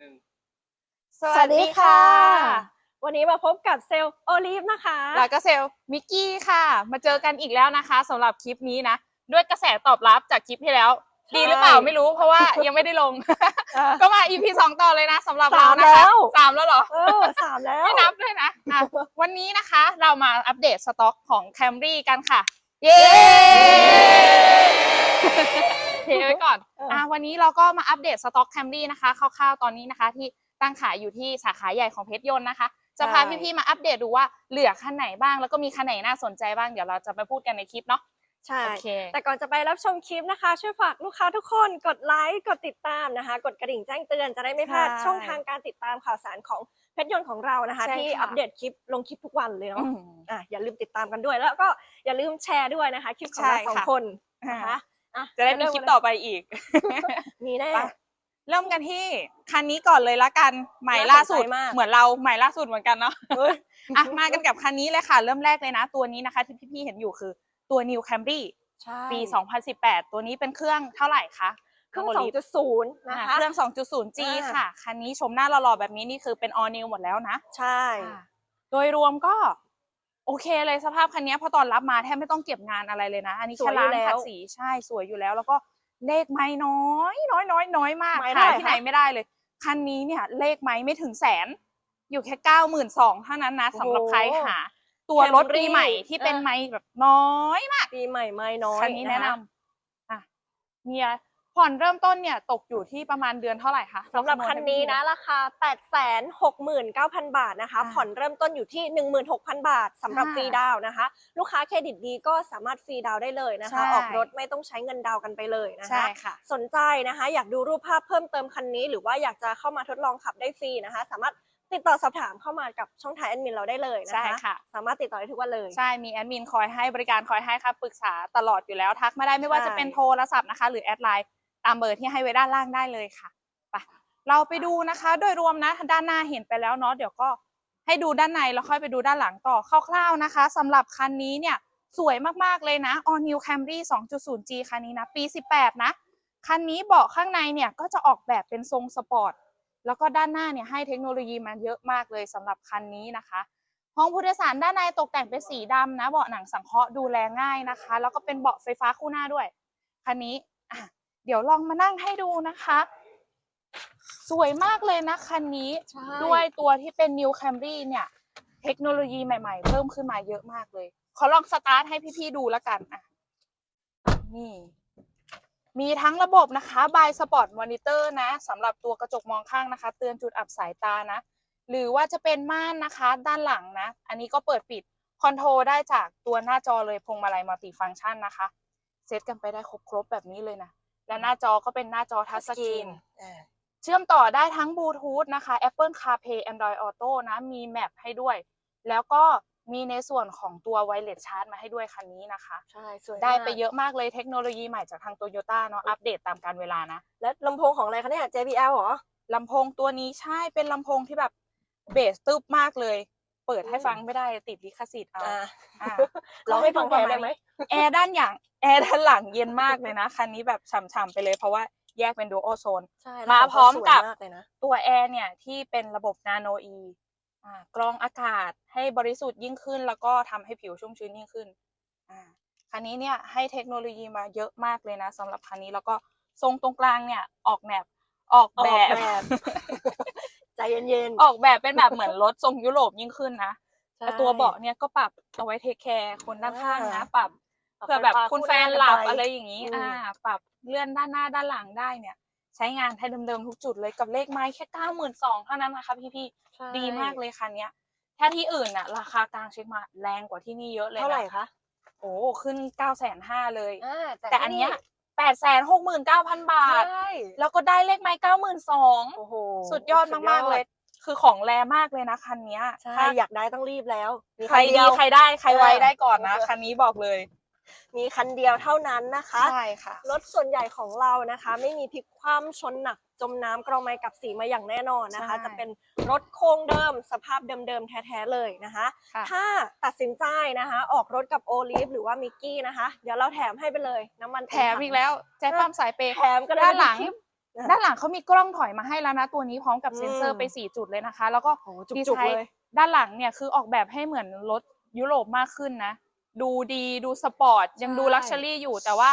หนึ่งสวัสดีค่ะ วันนี้มาพบกับเซลล์โอลิฟนะคะ แล้วก็เซลลมิกกี้ค่ะ มาเจอกันอีกแล้วนะคะสำหรับคลิปนี้นะ ด้วยกระแสตอบรับจากคลิปที่แล้ว ดีหรือเปล่าไม่รู้เพราะว่ายังไม่ได้ลงอะก็มา EP สองต่อเลยนะสำหรับสาเรามนะคะแล้วสามแล้วเหรอ เออสามแล้ว ไม่นับด้วยนะอะ วันนี้นะคะเรามาอัปเดตสต็อกของ Camry กันค่ะ เย้ เทไว้ก่อนเอออ่อะวันนี้เราก็มาอัปเดตสต็อก Camry นะคะคร่าวๆตอนนี้นะคะ ที่ตั้งขายอยู่ที่สาขาใหญ่ของเพชรยนต์นะคะ จะพาพี่ๆมาอัปเดตดูว่าเหลือคันไหนบ้าง แล้วก็มีคันไหนน่าสนใจบ้างเดี๋ยวเราจะไปพูดกันในคลิปเนาะใช่โอเคแต่ก่อนจะไปรับชมคลิปนะคะ ช่วยฝากลูกค้าทุกคนกดไลค์ กดติดตามนะคะ กดกระดิ่งแจ้งเตือนจะได้ไม่พลาดใช่ช่องทางการติดตามข่าวสารของเพชรยนต์ของเรานะคะใช่ที่ค่ะอัปเดตคลิปลงคลิปทุกวันเลยอืเนาะมอะอย่าลืมติดตามกันด้วย แล้วก็อย่าลืมแชร์ด้วยนะคะ คลิปของเราใช่สองค่ะคนนะคะ อ่จะได้มีคลิปต่อไปอีก มีแน่ ไป เริ่มกันที่คันนี้ก่อนเลยละกันใหม่ล่าสุดน่าสนใจมาก เหมือนเราใหม่ล่าสุดเหมือนกันเนาะเฮ้ย อะมากันกับคันนี้เลยค่ะ เริ่มแรกเลยนะ ตัวนี้นะคะ ที่พี่ๆเห็นอยู่คือตัว New Camry ใช่ปี 2018 ตัวนี้เป็นเครื่องเท่าไหร่คะเครื่องน้สโอองลิฟจุดศูนย์นะอ่าคะ เครื่อง 2.0G อ่า ค่ะ คันนี้ชมหน้าหล่อๆแบบนี้นี่คือเป็น all new หมดแล้วนะ ใช่อ่าโดยรวมก็ โอเคเลยสภาพคันนี้พอตอนรับมาแทบไม่ต้องเก็บงานอะไรเลยนะ อันนี้สวยแค่ล้างอยู่แล้วขัดสีใช่สวยอยู่แล้ว แล้วก็เลขไม้น้อยน้อยน้อยน้อยมากไม้หาเท่าไหร่ที่ไหนคะไม่ได้เลยคันนี้เนี่ยเลขไม้ไม่ถึงแสน อยู่แค่เก้าหมื่นสองเท่านั้นนะสำหรับใครหา ตัวรถปีใหม่ที่เป็นไม้แบบน้อยมากปีใหม่ไม่น้อยคันนี้แนะนำคอะมีอะไร ผ่อนเริ่มต้นเนี่ยตกอยู่ที่ประมาณเดือนเท่าไหร่คะสำหรับคันนี้นะราคา 8 6 9 0 0 0 บาทนะคะอ่าผ่อนเริ่มต้นอยู่ที่ 16,000 บาทสำหรับอ่าฟรีดาวน์นะคะ ลูกค้าเครดิตดีก็สามารถฟรีดาวน์ได้เลยนะคะใช่ออกรถไม่ต้องใช้เงินดาวน์กันไปเลยนะใช่คะค่ะสนใจนะคะ อยากดูรูปภาพเพิ่มเติมคันนี้ หรือว่าอยากจะเข้ามาทดลองขับได้ฟรีนะคะ สามารถติดต่อสอบถามเข้ามากับช่องทางแอดมินเราได้เลยนะใช่คะค่ะ สามารถติดต่อได้ทุกวันเลย ใช่ มีแอดมินคอยให้บริการคอยให้คำปรึกษาตลอดอยู่แล้วทักมาได้ไม่ว่าใช่จะเป็นโทรศัพท์นะคะ หรือแอดไลน์ ตามเบอร์ที่ให้ไว้ด้านล่างได้เลยค่ะไปเราไปดูนะคะ โดยรวมนะด้านหน้าเห็นไปแล้วเนาะเดี๋ยวก็ให้ดูด้านในแล้วค่อยไปดูด้านหลังต่อคร่าวๆนะคะสำหรับคันนี้เนี่ยสวยมากๆเลยนะ All New Camry 2.0G คันนี้นะปี 18 นะ คันนี้เบาะข้างในเนี่ยก็จะออกแบบเป็นทรงสปอร์ตแล้วก็ด้านหน้าเนี่ยให้เทคโนโลยีมาเยอะมากเลยสำหรับคันนี้นะคะ ห้องผู้โดยสารด้านในตกแต่งเป็นสีดำนะ เบาะหนังสังเคราะห์ดูแลง่ายนะคะ แล้วก็เป็นเบาะไฟฟ้าคู่หน้าด้วย คันนี้อะ เดี๋ยวลองมานั่งให้ดูนะคะ สวยมากเลยนะคันนี้ ใช่ ด้วยตัวที่เป็น New Camry เนี่ย เทคโนโลยีใหม่ ๆ เพิ่มขึ้นมาเยอะมากเลย ขอลองสตาร์ทให้พี่ๆดูแล้วกันอะนี่ มีทั้งระบบนะคะ by Spot Monitor นะสำหรับตัวกระจกมองข้างนะคะ เตือนจุดอับสายตานะ หรือว่าจะเป็นม่านนะคะ ด้านหลังนะ อันนี้ก็เปิดปิดคอนโทรลได้จากตัวหน้าจอเลยพวงมาลัยมัลติฟังก์ชันนะคะ เซตกันไปได้ครบๆแบบนี้เลยนะ และหน้าจอก็เป็นหน้าจอทัชสกรีนอ่าเชื่อมต่อได้ทั้งบลูทูธนะคะ Apple CarPlay Android Auto นะ มีแมปให้ด้วย แล้วก็มีในส่วนของตัว Wireless Charge มาให้ด้วยคันนี้นะคะ ใช่สวยได้มากไปเยอะมากเลยเทคโนโลยีใหม่จากทางโตโยต้าเนาะอัปเดตตามการเวลานะ และลำโพงของอะไรคะเนี่ย JBL เหรอลำโพงตัวนี้ใช่เป็นลำโพงที่แบบเบสตึบมากเลย เปิดให้ฟังไม่ได้ติดลิขสิทธิ์เอาอ่าอ่าเราให้ฟังแทนได้ไหมแอร์ด้านอย่างแอร์ด้านหลังเย็นมากเลยนะ คันนี้แบบฉ่ำๆไปเลยเพราะว่าแยกเป็นดูโอโซน ใช่มาแล้วพร้อมกับ สวยาเลยนะ ตัวแอร์เนี่ยที่เป็นระบบนาโนอีอ่ากรองอากาศให้บริสุทธิ์ยิ่งขึ้น แล้วก็ทำให้ผิวชุ่มชื้นยิ่งขึ้นอ่าคันนี้เนี่ยให้เทคโนโลยีมาเยอะมากเลยนะสำหรับคันนี้แล้วก็ทรงตรงกลางเนี่ยออกแบบออกแบออกบแบบ ใจเย็นออกแบบเป็นแบบเหมือนรถทรงยุโรปยิ่งขึ้นนะๆแต่ตัวเบาะเนี่ยก็ปรับเอาไว้เทคแคร์คนด้านข้างนะอ่าปรับเพื่อแบบคุณแฟนหลับอะไรไรอย่างนี้อืมอ่า ปรับเลื่อนด้านหน้าด้านหลังได้เนี่ย ใช้งานให้เดิมๆทุกจุดเลยกับเลขไม้แค่เก้าหมื่นสองเท่านั้นนะคะพี่ๆดีมากเลยคันเนี้ยถ้าที่อื่นน่ะ ราคากลางเช็คมาแรงกว่าที่นี่เยอะเลยนะเท่าไหร่คะโอ้ขึ้นเก้าแสนห้าเลยอ่าแต่อันเนี้ย แปดแสนหกหมื่นเก้าพันบาท ใช่แล้วก็ได้เลขไม้เก้าหมื่นสองโอ้โหสุดยอดมากๆเลย คือของแรมากเลยนะคันเนี้ยใช่ถ้าอยากได้ต้องรีบแล้วมีใครนเดีดียว ใครได้ใครไว้เออได้ก่อนนะเออคันนี้บอกเลย มีคันเดียวเท่านั้นนะคะใช่ค่ะรถส่วนใหญ่ของเรานะคะ ไม่มีพลิกคว่ำชนหนักจมน้ำกรองไม้กับสีมาอย่างแน่นอนนะคะใช่จะเป็นรถโครงเดิม สภาพเดิมๆแท้ๆเลยนะคะค่ะถ้าตัดสินใจนะคะ ออกรถกับโอลิฟหรือว่ามิกกี้นะคะ เดี๋ยวเราแถมให้ไปเลย น้ำมันแถมอีกแล้วแจ๊คปั๊มสายเปย์แถมกันเลยด้านหลังคลิปอะด้านหลังเขามีกล้องถอยมาให้แล้วนะ ตัวนี้พร้อมกับอืมเซ็นเซอร์ไป 4 จุดเลยนะคะ แล้วก็โอ้โหดีจุกไซๆน์เลยด้านหลังเนี่ยคือออกแบบให้เหมือนรถยุโรปมากขึ้นนะ ดูดีดูสปอร์ต ยังดูใช่ลักชัวรี่อยู่แต่ว่า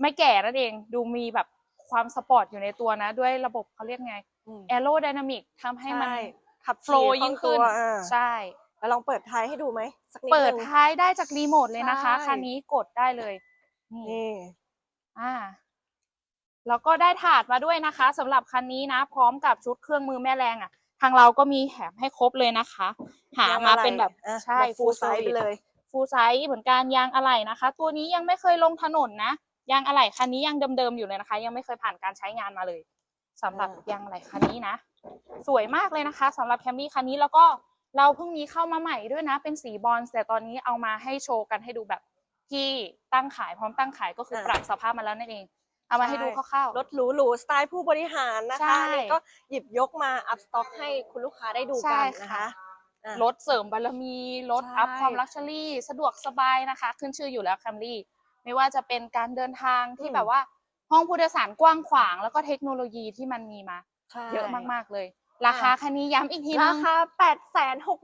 ไม่แก่นั่นเองดูมีแบบความสปอร์ตอยู่ในตัวนะ ด้วยระบบเขาเรียกไงอืมแอโรไดนามิกทำให้มันใช่ขับโฟล์ขี่ยิ่งขึ้นคล่อตัวอ่าใช่แล้วลองเปิดท้ายให้ดูไหมสักนิดเปิดนึงท้ายได้จากรีโมทเลยนะคะใช่คันนี้กดได้เลยนี่นี่อ่าแล้วก็ได้ถาดมาด้วยนะคะสำหรับคันนี้นะ พร้อมกับชุดเครื่องมือแม่แรงอะ ทางเราก็มีแถมให้ครบเลยนะคะ หามาเป็นแบบอะใช่ฟูลไซส์ไปเลย ฟูลไซส์เหมือนกันยางอะไหล่นะคะ ตัวนี้ยังไม่เคยลงถนนนะยางอะไหล่คันนี้ยังเดิมๆอยู่เลยนะคะ ยังไม่เคยผ่านการใช้งานมาเลยสำหรับอ่ายางอะไหล่คันนี้นะ สวยมากเลยนะคะสำหรับแคมรี่คันนี้แล้วก็เราเพิ่งมีเข้ามาใหม่ด้วยนะ เป็นสีบอลแต่ตอนนี้เอามาให้โชว์กันให้ดูแบบที่ตั้งขายพร้อมตั้งขายก็คืออ่าปรับสภาพมาแล้วนั่นเอง เอามาให้ดูคร่าวๆรถหรูๆสไตล์ผู้บริหารนะใช่คะอันนี่ก็หยิบยกมาอัพสต็อกให้คุณลูกค้าได้ดูใช่กันนะค่ะคะอะ รถเสริมบารมีรถใช่อัพความลักชัวรี่ สะดวกสบายนะคะ ขึ้นชื่ออยู่แล้วแคมรี่ไม่ว่าจะเป็นการเดินทางที่อืมแบบว่า ห้องผู้โดยสารกว้างขวาง แล้วก็เทคโนโลยีที่มันมีมาใช่เยอะมากๆเลย ราคาคันนี้ย้ำอีกทีนึรางคา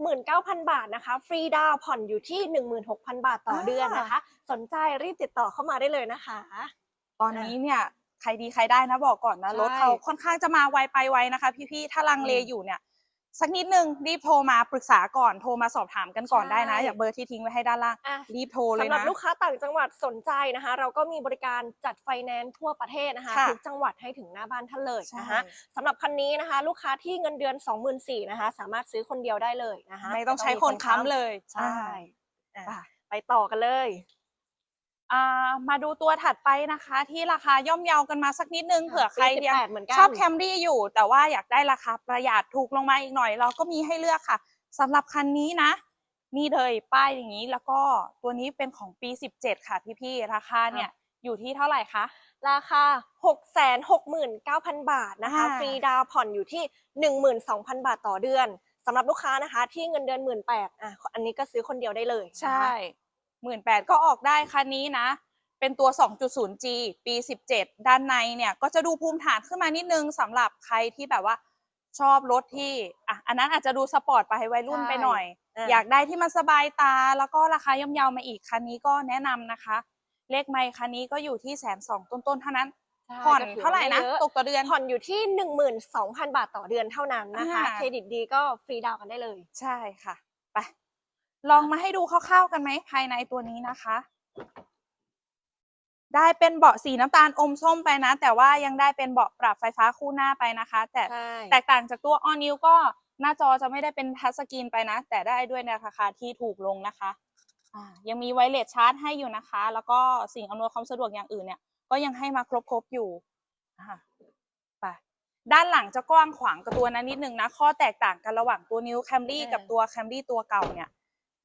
869,000 บาทนะคะ ฟรีดาวน์ผ่อนอยู่ที่ 16,000 บาทต่อเดือนนะคะ สนใจรีบติดต่อเข้ามาได้เลยนะคะ ตอนนี้เนี่ยใครดีใครได้นะบอกก่อนนะใช่รถเขาค่อนข้างจะมาไวไปไวนะคะ พี่ๆถ้าลังเลอืมอยู่เนี่ย สักนิดนึงรีบโทรมาปรึกษาก่อนโทรมาสอบถามกันก่อนใช่ได้นะอย่างเบอร์ที่ทิ้งไว้ให้ด้านล่างอะ รีบโทรเลยสำหรับนะ ลูกค้าต่างจังหวัดสนใจนะคะ เราก็มีบริการจัดไฟแนนซ์ทั่วประเทศนะคะค่ะ ทุกจังหวัดให้ถึงหน้าบ้านท่านเลยใช่นะคะสำหรับคันนี้นะคะ ลูกค้าที่เงินเดือน 24,000นะคะ สามารถซื้อคนเดียวได้เลยนะคะไม่ต้องใช้คนค้ำเลย ใช่ อ่าอะไปต่อกันเลยอ่า มาดูตัวถัดไปนะคะ ที่ราคาย่อมเยากันมาสักนิดนึงค่ะเผื่อใครปียัง18เหมือนกันชอบแคมรี่อยู่ แต่ว่าอยากได้ราคาประหยัดถูกลงมาอีกหน่อย เราก็มีให้เลือกค่ะสำหรับคันนี้นะ นี่เลยป้ายอย่างนี้แล้วก็ตัวนี้เป็นของปี 17 ค่ะพี่ๆราคาเนี่ยอยู่ที่เท่าไหร่คะ ราคา 669,000 บาทนะคะอ่าฟรีดาวน์ผ่อนอยู่ที่ 12,000 บาทต่อเดือนสำหรับลูกค้านะคะ ที่เงินเดือน18,000อะอันนี้ก็ซื้อคนเดียวได้เลยนะคะใช่ หมื่นแปดก็ออกได้คันนี้นะ เป็นตัว 2.0G ปี 17 ด้านในเนี่ย ก็จะดูภูมิฐานขึ้นมานิดนึงสำหรับใครที่แบบว่าชอบรถที่อะอันนั้นอาจจะดูสปอร์ตไปวัยรุ่นไปหน่อยใช่อยากได้ที่มันสบายตา แล้วก็ราคาย่อมเยามาอีกคันนี้ก็แนะนำนะคะ เลขไมค์คันนี้ก็อยู่ที่แสนสองต้นๆเท่านั้นใช่ผ่อนก็ถืเท่าไหร่นะม่ยอตกต่อเดือนผ่อนอยู่ที่ 12,000 บาทต่อเดือนเท่านั้นนะคะอ่าเครดิตดีก็ฟรีดาวน์กันได้เลย ใช่ค่ะ ไป ลองมาให้ดูคร่าวๆกันไหมภายในตัวนี้นะคะ ได้เป็นเบาะสีน้ำตาลอมส้มไปนะ แต่ว่ายังได้เป็นเบาะปรับไฟฟ้าคู่หน้าไปนะคะ แต่ใช่ แตกต่างจากตัวออนิวก็หน้าจอจะไม่ได้เป็นทัชสกรีนไปนะ แต่ได้ด้วยในราคาที่ถูกลงนะคะอ่ายังมีไวเลสชาร์จให้อยู่นะคะ แล้วก็สิ่งอำนวยความสะดวกอย่างอื่นเนี่ย ก็ยังให้มาครบๆอยู่อ่าไปด้านหลังจะกว้างขวางกับตัวนั้นนิดนึงนะ ข้อแตกต่างกันระหว่างตัวนิวแคมรี่กับตัวแคมรี่ตัวเก่าเนี่ย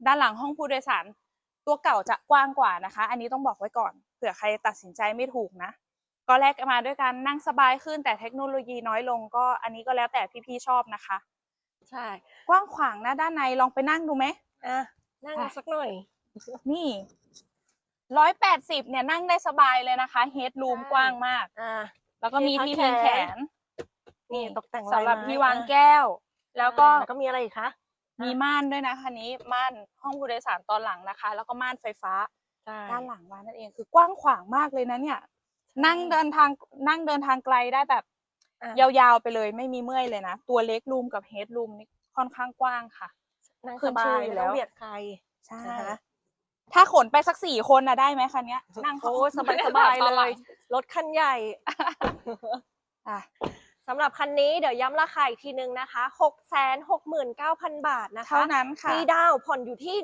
ด้านหลังห้องผู้โดยสาร ตัวเก่าจะกว้างกว่านะคะ อันนี้ต้องบอกไว้ก่อนเผื่อใครตัดสินใจไม่ถูกนะ ก็แลกมาด้วยการนั่งสบายขึ้นแต่เทคโนโลยีน้อยลงก็อันนี้ก็แล้วแต่พี่ๆชอบนะคะ ใช่ กว้างขวางนะด้านในลองไปนั่งดูไหมอะนั่งค่ะสักหน่อย นี่ร้อยแปดสิบเนี่ยนั่งได้สบายเลยนะคะเฮดรูมใช่กว้างมากอ่าแล้วก็มีที่ที่พักพิงแขแขนนนี่ตกแต่งลยสำหรับไม้ที่วางอะแก้ว แล้วก็แล้วก็มีอะไรอีกคะ มีม่านด้วยนะคันนี้ม่านห้องผู้โดยสารตอนหลังนะคะ แล้วก็ม่านไฟฟ้าใช่ด้านหลังมานั่นเองคือกว้างขวางมากเลยนะเนี่ย นั่งเดินทางนั่งเดินทางไกลได้แบบอะยาวๆไปเลยไม่มีเมื่อยเลยนะ ตัวเล็กรูมกับเฮดรูมนี่ค่อนข้างกว้างค่ะนั่งขึ้สนบาชื่อยอยู่ไม่แล้ต้อวงเบียดใครใช่นะคะถ้าขนไปสักสี่คนนะได้ไหมคันเนี้ยนั่งโอ้สบายสบายตอนๆหเลงยรถคันใหญ่อะสำหรับคันนี้เดี๋ยวย้ำราคาอีกทีนึงนะคะ669,000 บาทนะคะเท่านั้นฟค่ะรีดาวน์ผ่อนอยู่ที่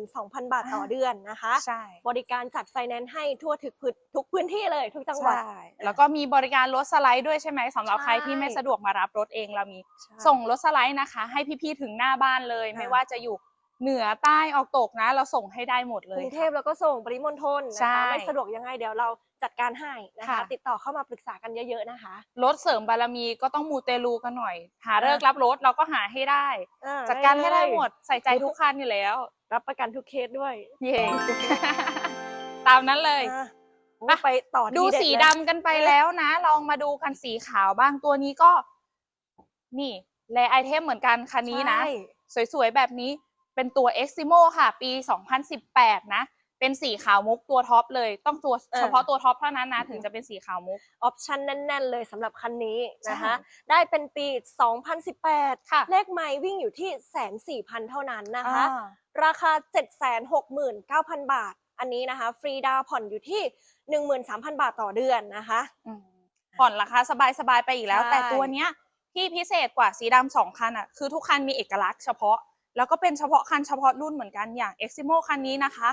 12,000 บาทต่อเดือนนะคะใช่บริการจัดไฟแนนซ์ให้ทั่วถึกพื้นทุกพื้นที่เลยทุกจังหวัดใช่แล้วก็มีบริการรถสไลด์ด้วยใช่ไหมสำหรับใครที่ใช่ไม่สะดวกมารับรถเองเรามีใช่ส่งรถสไลด์นะคะ ให้พี่ๆถึงหน้าบ้านเลยค่ะไม่ว่าจะอยู่เหนือใต้ออกตกนะ เราส่งให้ได้หมดเลกยรุงเทค่ะพแล้วก็ส่งปริมณฑลนะใช่คะไม่สะดวกยังไงเดี๋ยวเรา จัดการให้นะคะ ค่ะ ติดต่อเข้ามาปรึกษากันเยอะๆนะคะรถเสริมบารมีก็ต้องมูเตลูกันหน่อย หาอะเลิกรับรถเราก็หาให้ได้อ่จัดการให้ได้เลยหมดใส่ใจทุกคันอยู่แล้ว รับประกันทุกเคสด้วยเย่ตามนั้นเลย อะไปไปต่อดูทีเสีเลยดำกันไปแล้วนะ ลองมาดูกันสีขาวบ้างตัวนี้ก็ นี่แลไอเทมเหมือนกันคันนี้นะ ใช่ สวยๆ แบบนี้เป็นตัว Eximo ค่ะ ปี 2018 นะ เป็นสีขาวมุกตัวท็อปเลย ต้องตัวเฉพาะตัวท็อปเท่านั้นนะถึงจะเป็นสีขาวมุก ออปชั่นแน่น ๆ เลยสำหรับคันนี้นะคะใช่ได้เป็นปี 2018 ค่ะ เลขไม้วิ่งอยู่ที่แสนสี่พันเท่านั้นนะคะอ่าราคา 769,000 บาท อันนี้นะคะ ฟรีดาวน์ผ่อนอยู่ที่ 13,000 บาทต่อเดือนนะคะอืมผ่อนราคาสบาย ๆ ไปอีกแล้วใช่แต่ตัวเนี้ยที่พิเศษกว่าสีดำสองคันอะคือทุกคันมีเอกลักษณ์เฉพาะ แล้วก็เป็นเฉพาะคันเฉพาะรุ่นเหมือนกันอย่าง Eximo คันนี้นะคะ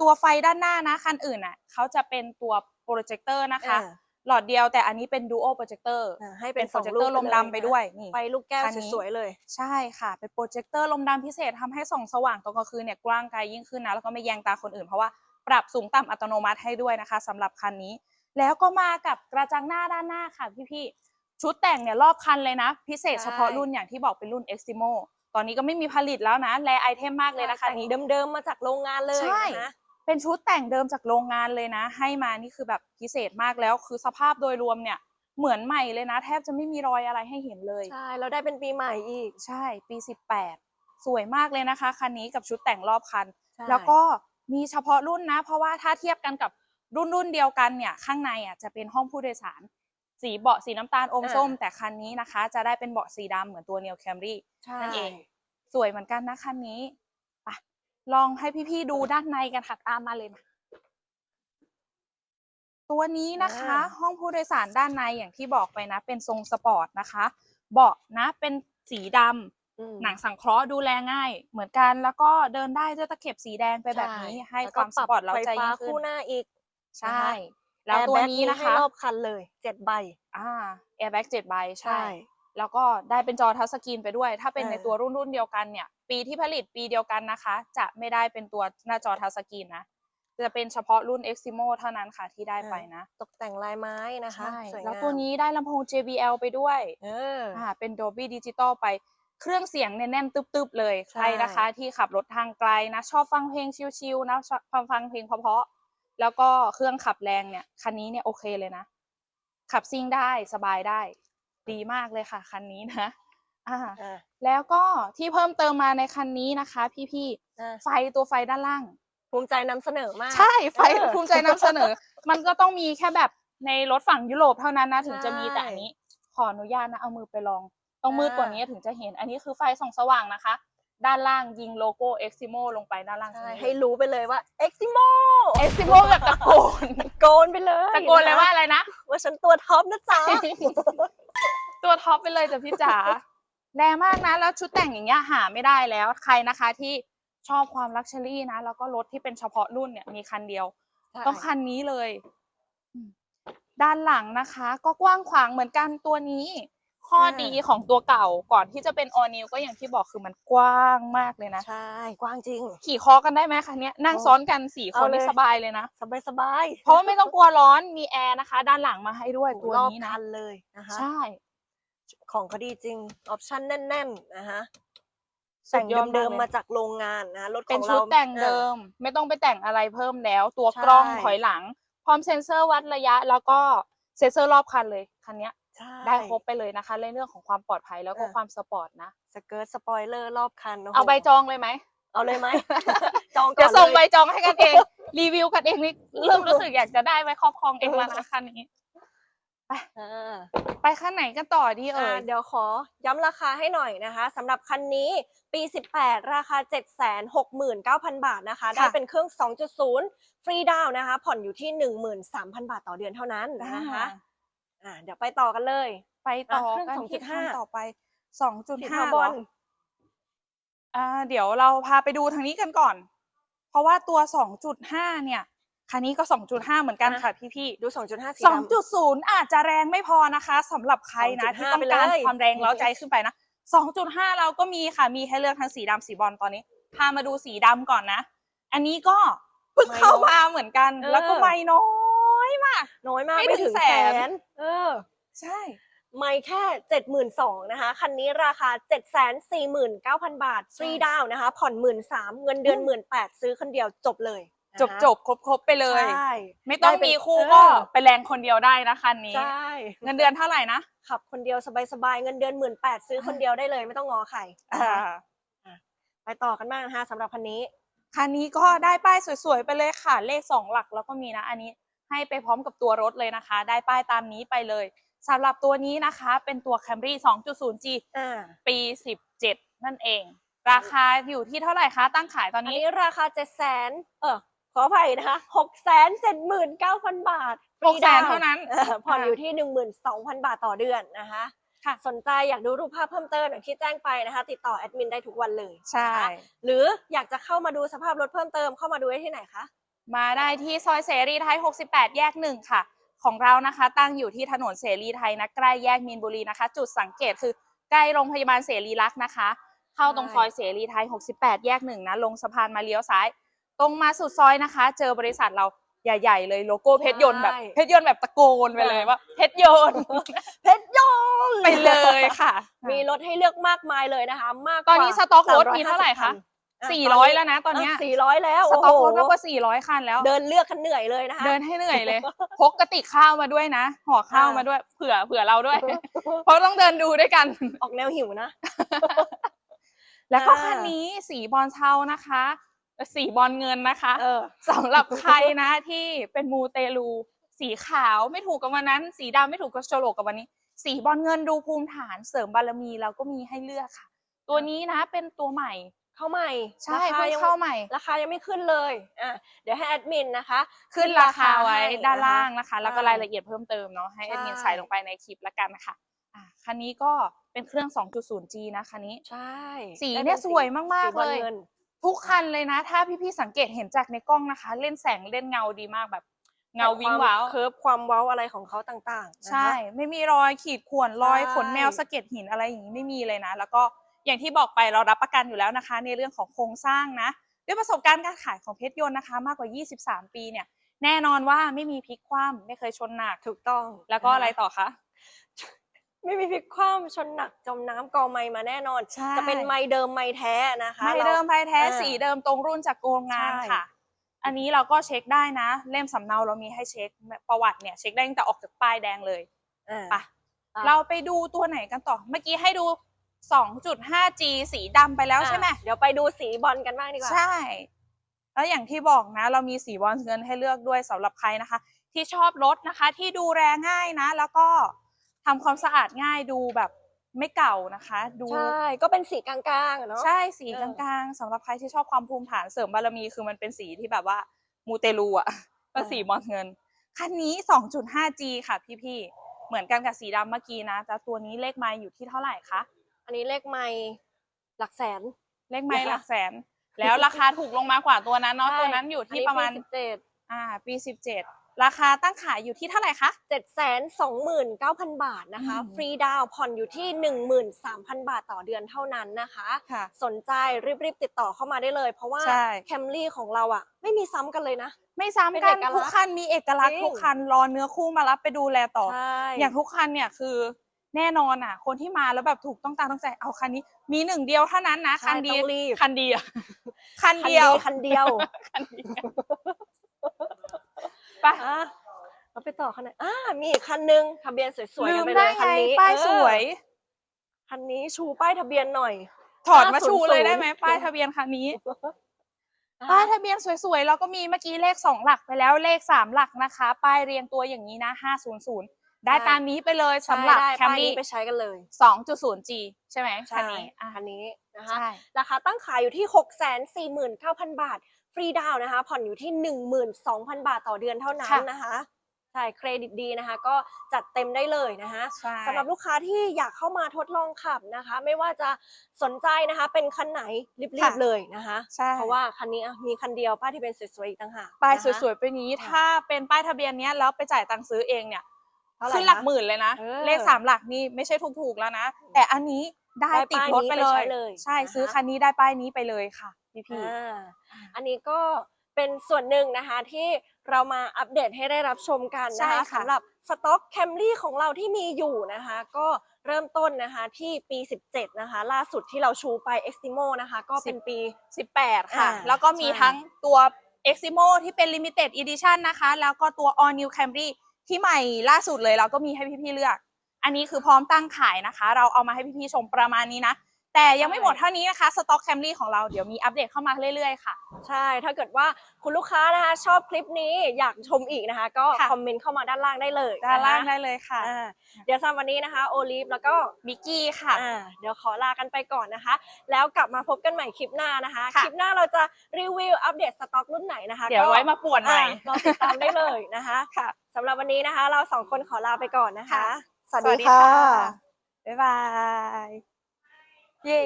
ตัวไฟด้านหน้านะคันอื่นอะเขาจะเป็นตัวโปรเจคเตอร์นะคะเออหลอดเดียวแต่อันนี้เป็น Duo Projector เออให้เป็เป็นนโปรสองเจคลูเตอกร์ลมดำไปด้วยนี่ไฟลูกแก้วคันนี้สวยๆเลย ใช่ค่ะ เป็นโปรเจคเตอร์ลมดำพิเศษทำให้ส่องสว่างตอนกลางคืนเนี่ยกว้างไกลยิ่งขึ้นนะแล้วก็ไม่แยงตาคนอื่นเพราะว่าปรับสูงต่ำอัตโนมัติให้ด้วยนะคะสำหรับคันนี้ แล้วก็มากับกระจังหน้าด้านหน้าค่ะพี่ๆชุดแต่งเนี่ยรอบคันเลยนะ พิเศษใช่เฉพาะรุ่นอย่างที่บอกเป็นรุ่น Eximo ตอนนี้ก็ไม่มีผลิตแล้วนะ แลไอเทมมากเลยนะคะแต่งนี้เดิมๆมาจากโรงงานเลยใช่นะคะ เป็นชุดแต่งเดิมจากโรงงานเลยนะ ให้มานี่คือแบบพิเศษมากแล้ว คือสภาพโดยรวมเนี่ยเหมือนใหม่เลยนะ แทบจะไม่มีรอยอะไรให้เห็นเลย ใช่แล้วได้เป็นปีใหม่อีก ใช่ ปี 18 สวยมากเลยนะคะคันนี้กับชุดแต่งรอบคันใช่แล้วก็มีเฉพาะรุ่นนะ เพราะว่าถ้าเทียบกันกับรุ่นรุ่นเดียวกันเนี่ย ข้างในอะจะเป็นห้องผู้โดยสาร สีเบาะสีน้ำตาลอมส้ม แต่คันนี้นะคะ จะได้เป็นเบาะสีดำเหมือนตัว Neo Camry ใช่นั่นเอง สวยเหมือนกันนะคันนี้ไป ลองให้พี่ๆดูด้านในกันค่ะตามมาเลยมาตัวนี้นะคะ ห้องผู้โดยสารด้านในอย่างที่บอกไปนะ เป็นทรงสปอร์ตนะคะ เบาะนะเป็นสีดำอืมหนังสังเคราะห์ดูแลง่าย เหมือนกันแล้วก็เดินได้ด้วยตะเข็บสีแดงไปแบบนี้ ให้แล้วคก็วามสปอร์ตเราไฟใจฟ้ายิ่งขึ้คู่นหน้าอีกใช่แล้วตัวนี้นะให้คะรอบคันเลยเจ็ดใบอ่าแอร์แบ็กเจ็ดใบใช่ใช่ แล้วก็ได้เป็นจอทัชสกรีนไปด้วย ถ้าเป็นเออในตัวรุ่นรุ่นเดียวกันเนี่ย ปีที่ผลิตปีเดียวกันนะคะ จะไม่ได้เป็นตัวหน้าจอทัชสกรีนนะ จะเป็นเฉพาะรุ่น Eximo เท่านั้นค่ะที่ได้ไปนะ ตกแต่งลายไม้นะคะใช่สวยงามแล้วตัวนี้ได้ลำโพง JBL ไปด้วยเอออ่าเป็น Dolby Digital ไปเครื่องเสียงเนี่ยแน่นตึบๆเลยใช่ใครนะคะ ที่ขับรถทางไกลนะ ชอบฟังเพลงชิลๆนะชอบฟังฟังเพลงเพราะๆแล้วก็เครื่องขับแรงเนี่ยคันนี้เนี่ยโอเคเลยนะ ขับซิ่งได้สบายได้ ดีมากเลยค่ะ คันนี้นะอ่าอ่า แล้วก็ที่เพิ่มเติมมาในคันนี้นะคะ พี่อ่า ๆไฟตัวไฟด้านล่าง ภูมิใจนำเสนอมาก ใช่ไฟเออภูมิใจนำเสนอ มันก็ต้องมีแค่แบบในรถฝั่งยุโรปเท่านั้นนะถึงจะมีใช่แต่อันนี้ ขออนุญาตนะเอามือไปลอง ต้องมืดกว่านี้ถึงจะเห็น อันนี้คือไฟส่องสว่างนะคะ ด้านล่างยิงโลโก้ Eximo ลงไปด้านล่างใช่ตรงนี้ให้รู้ไปเลยว่า Eximo Eximo แบบตะโกนตะโกนไปเลยตะโกนเลยว่าอะไรนะ ว่าฉันตัวท็อปนะจ๊ะ ตัวท็อปไปเลยจ้ะพี่จ๋าแรงมากนะ แล้วชุดแต่งอย่างเงี้ยหาไม่ได้แล้วใครนะคะที่ชอบความลักชัวรี่นะ แล้วก็รถที่เป็นเฉพาะรุ่นเนี่ยมีคันเดียว ต้องคันนี้เลยอืมด้านหลังนะคะ ก็กว้างขวางเหมือนกันตัวนี้ ข้ออ่าดีของตัวเก่าก่อนที่จะเป็นออนิวก็อย่างที่บอกคือมันกว้างมากเลยนะใช่กว้างจริง ขี่คอกันได้ไหมคะเนี้ยนั่งโอ้ซ้อนกันสี่คเอานเลยนี่สบายเลยนะสบายสบายเพราะว่าไม่ต้องกลัวร้อนมีแอร์นะคะ ด้านหลังมาให้ด้วยตัวรอบนี้นะคันเลยนะคะใช่ ของเขาดีจริง ออปชั่นแน่นๆนะคะสุแต่ดงยอดเดิมลยๆมาจากโรงงานนะรถขเป็อนงชุเราดแต่งเดิมไม่ต้องไปแต่งอะไรเพิ่มแล้ว ตัวกล้องใช่ถอยหลัง พร้อมเซ็นเซอร์วัดระยะ แล้วก็เซ็นเซอร์รอบคันเลยคันเนี้ย ใช่ ได้ครบไปเลยนะคะในเรื่องของความปลอดภัยแล้วก็เออ ความสปอร์ตนะ สเกิร์ตสปอยเลอร์รอบคันโโหเอาใบจองเลยไหมเอาเลยไหม จองก่อนเดี๋ยวส่งลใบจองให้กันเอง รีวิวกันเองนี่เริ่มรู้สึกอยากจะได้ไว้ครอบครองเองแล้วนะคันนี้ อ่าไปขั้นไหนกันต่อดีเอ่อ่ายเดี๋ยวขอย้ำราคาให้หน่อยนะคะสำหรับคันนี้ปี 18 ราคา 769,000 บาทนะคะ ได้เป็นเครื่อง 2.0 ฟรีดาวน์นะคะ ผ่อนอยู่ที่ 13,000 บาทต่อเดือนเท่านั้นนะคะอ่าเดี๋ยวไปต่อกันเลย ไปต่ออะเครื่องกันที่2.5ขั้นต่อไปสองจุดสีห้าเทาบอลอ่าเดี๋ยวเราพาไปดูทางนี้กันก่อน เพราะว่าตัวสองจุดห้าเนี่ย คันนี้ก็สองจุดห้าเหมือนกันค่ะพี่พี่ๆดู 2.5สีสองดำจุดศูนย์อาจจะแรงไม่พอนะคะสำหรับใครนะ2.5ที่ต้องการไปเลยความแรงเล้าใจขึ้นไปนะสองจุดห้าเราก็มีค่ะมีให้เลือกทั้งสีดำสีบอลตอนนี้ พามาดูสีดำก่อนนะ อันนี้ก็เพิ่งเข้ามาเหมือนกันเออแล้วก็ไม่น้อยมาก น้อยมาก ไม่ไม่ถึถึงงแสแสนนเออ ใช่ไม่แค่เจ็ดหมื่นสองนะคะ คันนี้ราคาเจ็ดแสนสี่หมื่นเก้าพันบาทฟรีดาวน์นะคะ ผ่อนหมื่นสามเงินเดือนหมื่นแปดซื้อคนเดียวจบเลย จบจบครบครบๆไปเลย ใช่ ไม่ต้องได้เป็นมีคู่เออก็ไปแรงคนเดียวได้นะคันนี้ ใช่เงินเดือนเท่าไหร่นะขับคนเดียวสบายๆเงินเดือนหมื่นแปดซื้อคนเดียวได้เลยไม่ต้องงอใครอ่าไปต่อกันบ้างนะคะสำหรับคันนี้ คันนี้ก็ได้ป้ายสวยๆไปเลยค่ะ เลขสองหลักแล้วก็มีนะ อันนี้ให้ไปพร้อมกับตัวรถเลยนะคะ ได้ป้ายตามนี้ไปเลยสำหรับตัวนี้นะคะ เป็นตัว Camry 2.0G อ่าปี 17 นั่นเอง ราคาอยู่ที่เท่าไหร่คะ ตั้งขายตอนอันนี้นี้ราคาเจ็ดแสนเออ ขออภัยนะคะหกแสนเจ็ดหมื่นเก้าพันบาทหกแสนฟรีดวเท่านั้นเออผ่อนอยู่ที่หนึ่งหมื่นสองพันบาทต่อเดือนนะคะค่ะสนใจอยากดูรูปภาพเพิ่มเติมอย่างที่แจ้งไปนะคะ ติดต่อแอดมินได้ทุกวันเลยใช่นะคะหรืออยากจะเข้ามาดูสภาพรถเพิ่มเติมเข้ามาดูได้ที่ไหนคะ มาได้ที่ซอยเสรีไทย 68 แยกหนึ่งค่ะ ของเรานะคะ ตั้งอยู่ที่ถนนเสรีไทยนะใกล้แยกมีนบุรีนะคะ จุดสังเกตคือใกล้โรงพยาบาลเสรีรักษณ์นะคะ เข้าตรงซอยเสรีไทย 68 แยกหนึ่งนะลงสะพานมาเลี้ยวซ้าย ตรงมาสุดซอยนะคะ เจอบริษัทเราใหญ่ๆเลยโลโก้เพชรยนต์แบบใช่เพชรยนต์แบบตะโกนไปเลยว่าเพชรยนต์เพชรยนต์ไปเลยค่ะ มีรถให้เลือกมากมายเลยนะคะ มากตอนนี้กว่าสต็อกรถ350มีเท่าไหร่คะนอะ400แล้วนะตอนเนี้ยสี่ร้อยแล้วสต็อกรถโโหมากกว่า400คันแล้ว เดินเลือกคันเหนื่อยเลยนะคะเดินให้เหนื่อยเลยพกกระติกข้าวมาด้วยนะห่อข้าวอ่ามมาด้วยเผื่อเผื่อเราด้วย เพราะต้องเดินดูด้วยกันออกแนวหิวนะ แล้วก็อ่าคันนี้สีบอลเทานะคะเอ่อ สีบอลเงินนะคะเออสำหรับใครนะที่เป็นมูเตลู สีขาวไม่ถูกกับวันนั้น สีดำไม่ถูกกับโชโลกกับวันนี้ สีบอลเงินดูภูมิฐานเสริมบารมีเราก็มีให้เลือกค่ะ ตัวนี้นะเป็นตัวใหม่เข้าใหม่ใช่ราคาเพิ่งยังเข้าใหม่ ราคายังไม่ขึ้นเลยอะเดี๋ยวให้แอดมินนะคะ ขึ้นราคาไว้ให้ด้านล่างะนะคะ แล้วก็ใช่รายละเอียดเพิ่มเติมเนาะให้แอดมินใช่ใส่ลงไปในคลิปละกันค่ะอะคันนี้ก็เป็นเครื่อง 2.0G นะคันนี้ ใช่ สีได้เนี่ยป็สวยมากสีๆบอเลยงิน ทุกคันเลยนะ ถ้าพี่ๆสังเกตเห็นจากในกล้องนะคะ เล่นแสงเล่นเงาดีมากแบบเงาวิงว้าวเคิร์ฟความเว้าอะไรของเขาต่างๆนะคะใช่ ไม่มีรอยขีดข่วนรอยใช่ขนแมวสะเก็ดหินอะไรอย่างนี้ไม่มีเลยนะ แล้วก็อย่างที่บอกไปเรารับประกันอยู่แล้วนะคะ ในเรื่องของโครงสร้างนะด้วยประสบการณ์การขายของเพชรยนต์นะคะ มากกว่า 23 ปีเนี่ย แน่นอนว่าไม่มีพลิกคว่ำไม่เคยชนหนักถูกต้อง แล้วก็อะไรนคต่อคะ ไม่มีพลิกคว่ำชนหนักจมน้ำกอไม้มาแน่นอน ใช่ จะเป็นไม้เดิมไม้แท้นะคะ ไม่ราเดิมภายแท้อ่าสีเดิมตรงรุ่นจากโรงงานใช่ ค่ะ อันนี้เราก็เช็คได้นะ เล่มสำเนาเรามีให้เช็คประวัติเนี่ยเช็คได้ตั้งแต่ออกจากป้ายแดงเลยอ่า ไปอะเราไปดูตัวไหนกันต่อ เมื่อกี้ให้ดู 2.5G สีดำไปแล้วใช่ไหม อะเดี๋ยวไปดูสีบอลกันบ้างดีกว่า ใช่ แล้วอย่างที่บอกนะ เรามีสีบอลเงินให้เลือกด้วยสำหรับใครนะคะ ที่ชอบรถนะคะ ที่ดูแลง่ายนะ แล้วก็ ทำความสะอาดง่ายดูแบบไม่เก่านะคะ ดูใช่ก็เป็นสีกลางๆอะเนาะ ใช่สีเอกอลางๆสำหรับใครที่ชอบความภูมิฐานเสริมบารมีคือมันเป็นสีที่แบบว่ามูเตลูอะก็สีบอลเงิน คันนี้ 2.5G ค่ะพี่ๆเหมือนกันกับสีดำเมื่อกี้นะ แต่ตัวนี้เลขไมล์อยู่ที่เท่าไหร่คะ อันนี้เลขไม่หลักแสน เลขไมล์นะคะหลักแสน แล้วราคาถูกลงมากว่าตัวนั้นเนาะ ใช่ตัวนั้นอยู่ที่ประมาณสิบเจ็ดอ่าปี 17 ราคาตั้งขายอยู่ที่เท่าไหร่คะเจ็ดแสนสองหมื่นเก้าพันบาทนะคะอืมฟรีดาวน์ผ่อนอยู่ที่หนึ่งหมื่นสามพันบาทต่อเดือนเท่านั้นนะคะค่ะสนใจรีบๆติดต่อเข้ามาได้เลย เพราะว่าใช่แคมรี่ของเราอะไม่มีซ้ำกันเลยนะ ไม่ซ้ำเป็นกันเอกลักษณ์ทุกคันมีเอกลักษณ์จริงทุกคันรอเนื้อคู่มารับไปดูแลต่อใช่อย่างทุกคันเนี่ยคือแน่นอนอะ คนที่มาแล้วแบบถูกต้องตาต้องใจเอาคันนี้ มีหนึ่งเดียวเท่านั้นนะใช่คันเดียวต้องรีบคันเดียวคันคันเดียวคันเดียวคันเดียว ไปอะเราไปต่อคันไหนอ่ามีอีกคันนึงทะเบียนสวยๆลืกันมไปเลได้ยคัไงนนี้ป้ายเออสวยคันนี้ชูป้ายทะเบียนหน่อย ถอดมาชูเลย500ได้ไหมป้ายทะเบียนคันนี้อะป้ายทะเบียนสวยๆแล้วก็มีเมื่อกี้เลขสองหลักไปแล้วเลขสามหลักนะคะ ป้ายเรียงตัวอย่างนี้นะห้าศูนย์ศูนย์ได้ตามนี้ไปเลยสำหรับใช่ได้แคมป้ายรี่นี้ไปใช้กันเลยสองจุดศูนย์ G ใช่ไหมคันนี้อะคันนี้นะคะ ใช่ ราคาตั้งขายอยู่ที่ 6 4 9 0 0 0 บาทฟ รีดาวน์นะคะ ผ่อนอยู่ที่ 12,000 บาทต่อเดือนเท่านั้นค่ะนะคะใช่เครดิตดีนะคะ ก็จัดเต็มได้เลยนะคะใช่สำหรับลูกค้าที่อยากเข้ามาทดลองขับนะคะ ไม่ว่าจะสนใจนะคะ เป็นคันไหนรีบๆเลยนะคะใช่เพราะว่าคันนี้อะมีคันเดียวป้ายที่เป็นสวยๆอีกต่างหากป้ายนะคะสวยๆไปนี้ค่ะถ้าเป็นป้ายทะเบียนเนี้ยแล้วไปจ่ายตังค์ซื้อเองเนี่ยเท่าไหร่ขึ้นหลักคะหมื่นเลยนะเออเลขสามหลักนี่ไม่ใช่ถูกๆแล้วนะ แต่อันนี้ ได้ได้ติดป้ายรถไปนี้เลไปใช้ยเลย ใช่นะคะซื้อคันนี้ได้ป้ายนี้ไปเลยค่ะพี่พี่อ่าอันนี้ก็เป็นส่วนหนึ่งนะคะที่เรามาอัปเดตให้ได้รับชมกันนะคะสำหรับสต็อกแคมรี่ของเราที่มีอยู่นะคะ ก็เริ่มต้นนะคะที่ปี 17 นะคะ ล่าสุดที่เราชูไป Extimo นะคะ ก็เป็นปีสิบแปดค่ะอ่าแล้วก็มีใช่ทั้งตัว Eximo ที่เป็น Limited Edition นะคะ แล้วก็ตัว All New Camry ที่ใหม่ล่าสุดเลยเราก็มีให้พี่ๆเลือก อันนี้คือพร้อมตั้งขายนะคะ เราเอามาให้พี่ๆชมประมาณนี้นะ แต่ยังไม่หมดเท่านี้นะคะสต็อก Camry ของเราเดี๋ยวมีอัปเดตเข้ามาเรื่อยๆค่ะ ใช่ ถ้าเกิดว่าคุณลูกค้านะคะ ชอบคลิปนี้อยากชมอีกนะคะ ก็ค่ะ คอมเมนต์เข้ามาด้านล่างได้เลยด้านล่างะคะได้เลยค่ะอ่าเดี๋ยวสำหรับวันนี้นะคะโอลิฟแล้วก็มิกกี้ค่ะ อ่าเดี๋ยวขอลากันไปก่อนนะคะ แล้วกลับมาพบกันใหม่คลิปหน้านะคะ ค่ะ คลิปหน้าเราจะรีวิวอัปเดตสต็อกรุ่นไหนนะคะเดี๋ยวก็ไว้มาป่วนใหม่ อ่ารอติดตามได้เลยนะคะค่ะสำหรับวันนี้นะคะ เราสองคนขอลาไปก่อนนะคะ ค่ะ สวัสดีค่ะ บ๊ายบาย เย้